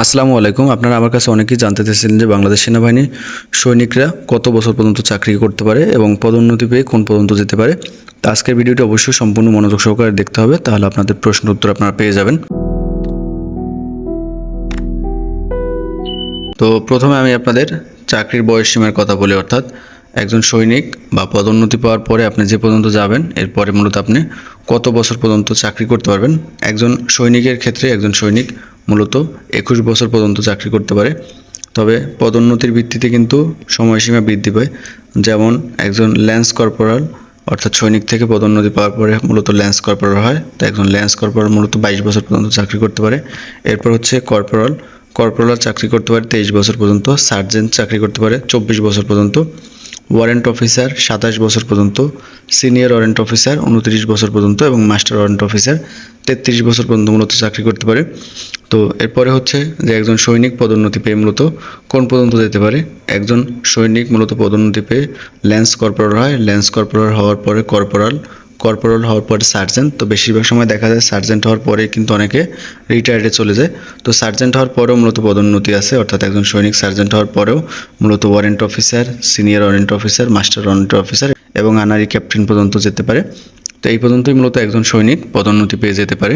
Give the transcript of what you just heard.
আসসালামু আলাইকুম। আপনারা আমার কাছে অনেকেই জানতে চেয়েছিলেন যে বাংলাদেশ সেনাবাহিনী সৈনিকরা কত বছর পর্যন্ত চাকরি করতে পারে এবং পদোন্নতি পেয়ে কোন পর্যন্ত যেতে পারে। তো আজকের ভিডিওটি অবশ্যই সম্পূর্ণ মনোযোগ সহকারে দেখতে হবে, তাহলে আপনাদের প্রশ্ন উত্তর আপনারা পেয়ে যাবেন। তো প্রথমে আমি আপনাদের চাকরির বয়স সীমার কথা বলি, অর্থাৎ একজন সৈনিক বা পদোন্নতি পাওয়ার পরে আপনি যে পর্যন্ত যাবেন, এরপরে মূলত আপনি কত বছর পর্যন্ত চাকরি করতে পারবেন। একজন সৈনিকের ক্ষেত্রে একজন সৈনিক মূলত একুশ বছর পর্যন্ত চাকরি করতে পারে। তবে পদোন্নতির ভিত্তিতে কিন্তু সময়সীমা বৃদ্ধি পায়। যেমন একজন ল্যান্স কর্পোরাল, অর্থাৎ সৈনিক থেকে পদোন্নতি পাওয়ার পরে মূলত ল্যান্স কর্পোরাল হয়। তো একজন ল্যান্স কর্পোরাল মূলত বাইশ বছর পর্যন্ত চাকরি করতে পারে। এরপর হচ্ছে কর্পোরাল। কর্পোরাল চাকরি করতে পারে তেইশ বছর পর্যন্ত, সার্জেন্ট চাকরি করতে পারে চব্বিশ বছর পর্যন্ত। ওয়ারেন্ট অফিসার সাতাশ বছর পর্যন্ত, সিনিয়র ওয়ারেন্ট অফিসার উনত্রিশ বছর পর্যন্ত এবং মাস্টার ওয়ারেন্ট অফিসার তেত্রিশ বছর পর্যন্ত মূলত চাকরি করতে পারে। তো এরপরে হচ্ছে যে একজন সৈনিক পদোন্নতি পেয়ে মূলত কোন পর্যন্ত যেতে পারে? একজন সৈনিক মূলত পদোন্নতি পেয়ে ল্যান্স কর্পোরাল হয়। ল্যান্স কর্পোরাল হওয়ার পরে কর্পোরাল কর্পোরাল হওয়ার পরে সার্জেন্ট, তো বেশিরভাগ সময় দেখা যায় সার্জেন্ট হওয়ার পরে কিন্তু অনেকে রিটায়ার্ডে চলে যায়। তো সার্জেন্ট হওয়ার পরেও মূলত পদোন্নতি আছে, অর্থাৎ একজন সৈনিক সার্জেন্ট হওয়ার পরেও মূলত warrant officer senior warrant officer master warrant officer এবং আনারি ক্যাপ্টেন পর্যন্ত যেতে পারে। তো এই পর্যন্তই মূলত একজন সৈনিক পদোন্নতি পেয়ে যেতে পারে।